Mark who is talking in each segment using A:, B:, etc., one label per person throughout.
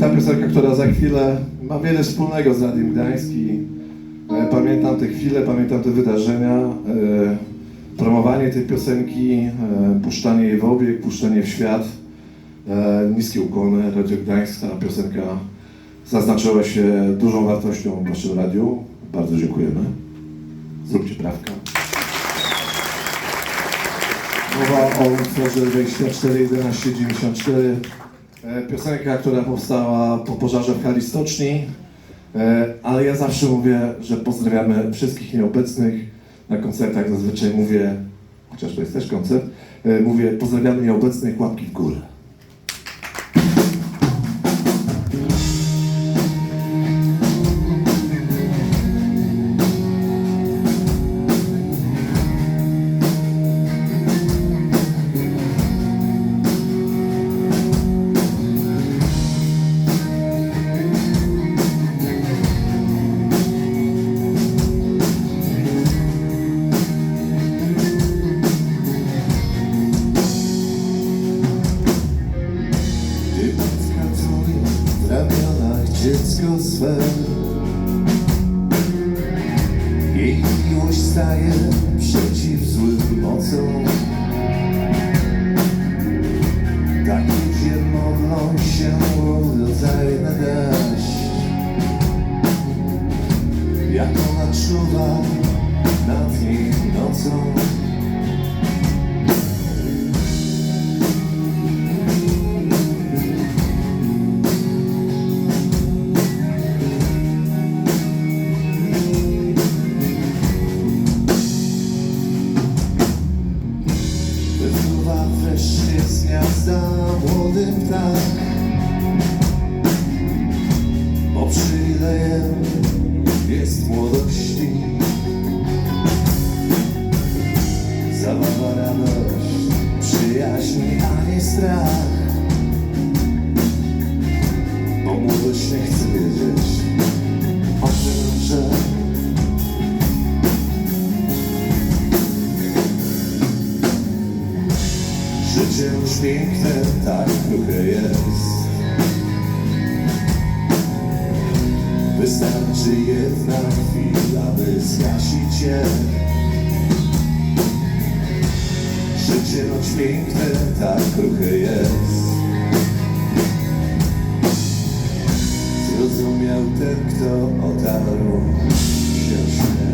A: Ta piosenka, która za chwilę ma wiele wspólnego z Radiem Gdańsk i e, pamiętam te chwile, pamiętam te wydarzenia, e, promowanie tej piosenki, puszczanie jej w obieg, puszczanie w świat. Niskie ukłony Radio Gdańsk, ta piosenka zaznaczyła się dużą wartością w naszym radiu. Bardzo dziękujemy. Zróbcie prawkę. Mowa o utworze 241194. E, Piosenka, która powstała po pożarze w hali stoczni. E, Ale ja zawsze mówię, że pozdrawiamy wszystkich nieobecnych. Na koncertach zazwyczaj mówię, chociaż to jest też koncert, e, mówię pozdrawiamy nieobecnych, łapki w górę.
B: Swe Jej miłość staje przeciw złym mocom. Tak ludzie modlą się o rodzajne deszcz Jak ona czuwa nad nim nocą strach. Bo młodość nie chce wiedzieć o tym, że Życie już piękne, tak kruche jest. Wystarczy jedna chwila, by zgasić je Życie choć piękne, tak kruche jest. Zrozumiał ten, kto otarł się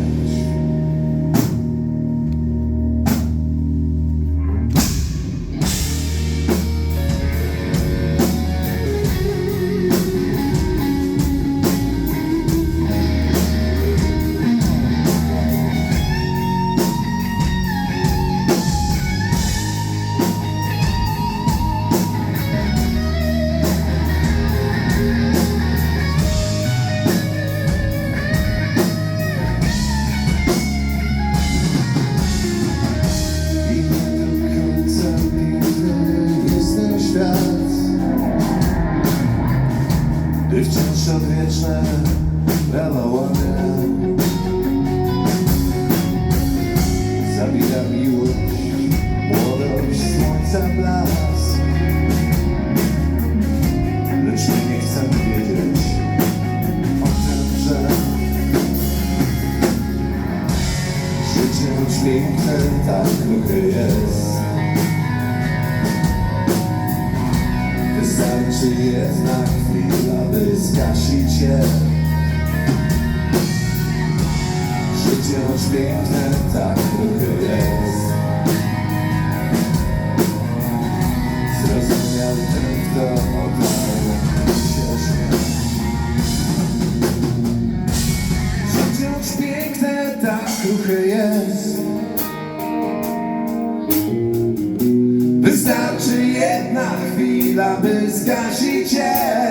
B: prawa łamie Zabija miłość, młodość, słońca blask. Lecz my nie chcemy wiedzieć o tym, że Życie choć piękne, tak kruche jest Piękne, tak kruche jest Zrozumiał ten, kto oddał się choć piękne, tak kruche jest Wystarczy jedna chwila, by zgasić je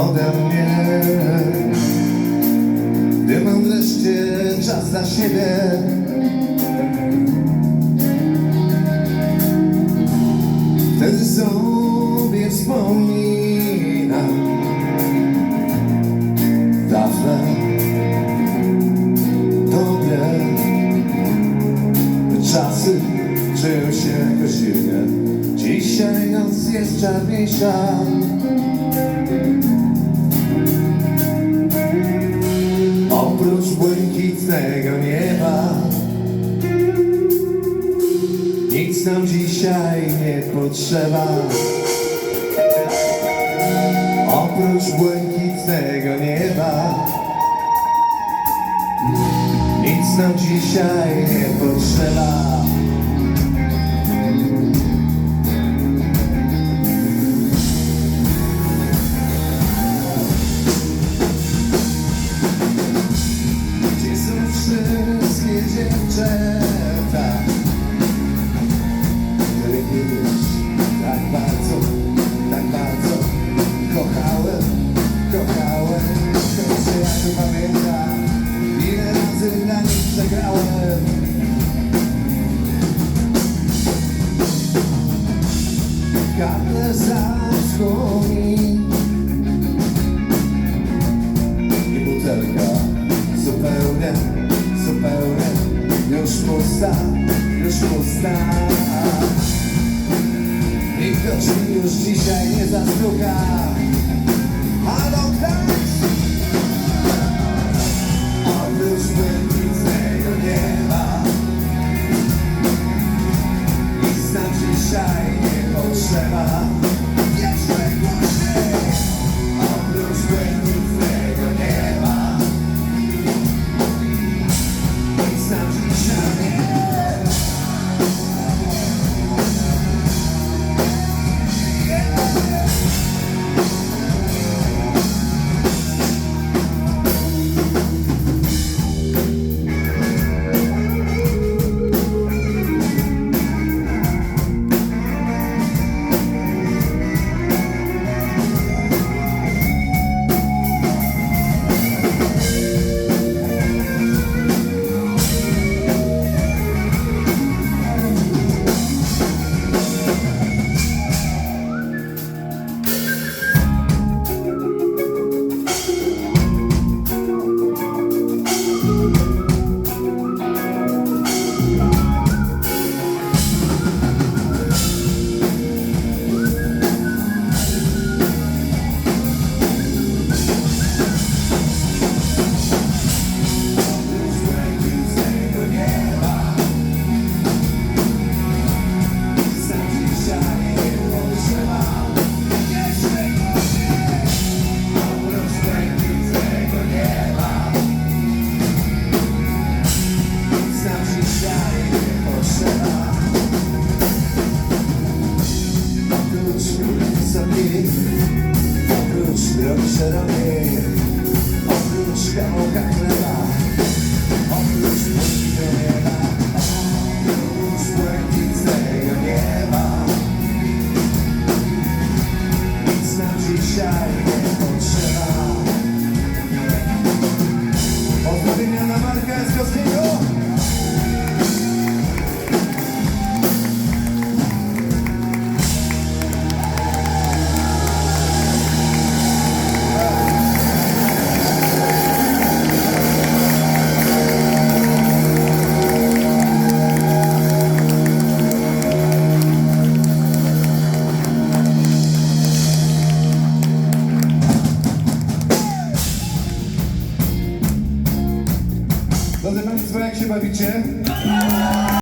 B: ode mnie. Gdy mam wreszcie czas dla siebie, wtedy sobie wspominam dawne, dobre czasy czują się jakoś dziwnie. Dzisiaj noc jest czarniejsza. Oprócz błękitnego nieba. Nic nam dzisiaj nie potrzeba. Oprócz błękitnego nieba. Nic nam dzisiaj nie potrzeba wszystkie dziewczęta. Które kiedyś tak bardzo, tak bardzo Kochałem, kochałem Choć ja tu pamiętam. Ile razy dla nich przegrałem. Zaschło mi. I butelka zupełnie, zupełnie już pusta, już pusta. Nikt do drzwi już dzisiaj nie zastuka. Halo, Gdańsk!